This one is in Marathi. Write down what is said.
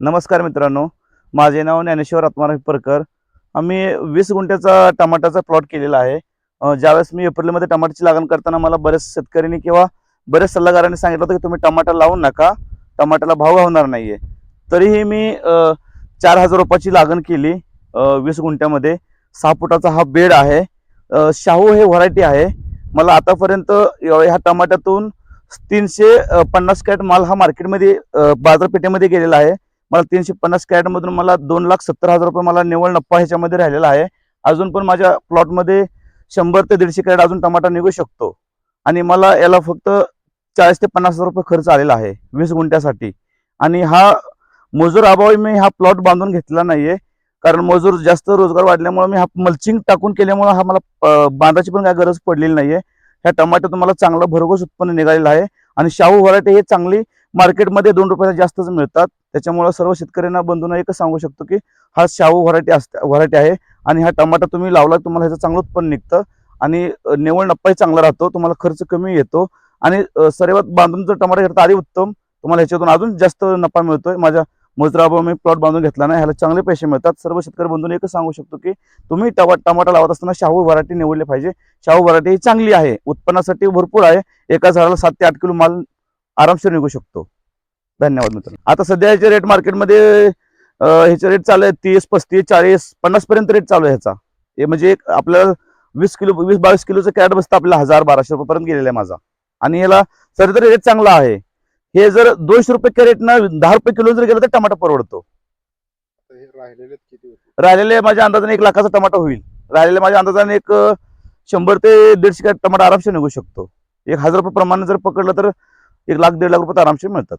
नमस्कार मित्रांनो. माझे नाव ज्ञानेश्वर आत्माराम परकर आम्ही वीस गुंठ्याचा टमाट्याचा प्लॉट केलेला आहे. ज्यावेळेस मी एप्रिलमध्ये टमाट्याची लागण करताना मला बऱ्याच शेतकऱ्यांनी किंवा बऱ्याच सल्लागारांनी सांगितलं होतं की तुम्ही टमाटा लावू नका. टमाट्याला भाव होणार आहे तरीही मी चार हजार रुपयाची लागण केली वीस गुंठ्यामध्ये. सहा फुटाचा हा बेड आहे. शाहू हे व्हरायटी आहे. मला आतापर्यंत ह्या टमाट्यातून तीनशे पन्नास कॅट माल हा मार्केटमध्ये बाजारपेठेमध्ये गेलेला आहे. मला तीनशे पन्नास कॅरेटमधून मला दोन लाख सत्तर हजार रुपये मला निवळ नप्पा ह्याच्यामध्ये राहिलेला आहे. अजून पण माझ्या प्लॉटमध्ये शंभर ते दीडशे कॅरेट अजून टमाटा निघू शकतो. आणि मला याला फक्त चाळीस ते पन्नास हजार रुपये खर्च आलेला आहे वीस गुंठ्यासाठी. आणि हा मजूर अभावी मी हा प्लॉट बांधून घेतला नाहीये. कारण मजूर जास्त रोजगार वाढल्यामुळे मी हा मल्चिंग टाकून केल्यामुळे हा मला बांधाची पण काय गरज पडलेली नाहीये. ह्या टमाट्यातून मला चांगलं भरघोस उत्पन्न निघालेलं आहे. आणि शाहू व्हरायटी हे चांगली मार्केटमध्ये दोन रुपयाला जास्तच मिळतात. त्याच्यामुळं सर्व शेतकऱ्यांना बंधूंना एकच सांगू शकतो की हा शाहू व्हरायटी असते व्हरायटी आहे आणि हा टमाटा तुम्ही लावला तुम्हाला ह्याचं चांगलं उत्पन्न निघतं आणि अं, नप्पाही नफाही चांगला राहतो तुम्हाला खर्च कमी येतो आणि सर्वात बांधून जर टमाटा घेतला आधी उत्तम तुम्हाला ह्याच्यातून अजून जास्त नफा मिळतोय. माझ्या मजुराबा मी प्लॉट बांधून घेतला नाही ह्याला चांगले पैसे मिळतात. सर्व शेतकरी बंधून एकच सांगू शकतो की तुम्ही टमा टमाटा लावत असताना शाहू व्हरायटी निवडली पाहिजे. शाहू व्हरायटी ही चांगली आहे उत्पन्नासाठी भरपूर आहे. एका झाडाला सात ते आठ किलो माल आरामशीर निघू शकतो. धन्यवाद मित्र आता सध्या ह्याचे रेट मार्केटमध्ये ह्याचे रेट चालू आहे तीस पस्तीस चाळीस पन्नास पर्यंत रेट चालू आहे ह्याचा. हे म्हणजे एक आपल्याला वीस किलो वीस बावीस किलोचं कॅरेट बसतं आपल्याला हजार बाराशे रुपयापर्यंत गेलेला आहे माझा. आणि ह्याला सर तरी रेट चांगला आहे. हे जर दोनशे रुपये कॅरेट ना दहा रुपये किलो जर गेलं तर टमाटा परवडतो. राहिलेले माझ्या अंदाजाने एक लाखाचा टमाटा होईल. राहिलेले माझ्या अंदाजाने एक शंभर ते दीडशे कॅरेट टमाटा आरामशीर निघू शकतो. एक हजार रुपये प्रमाणे जर पकडलं तर एक लाख दीड लाख रुपये आरामशीर मिळतात.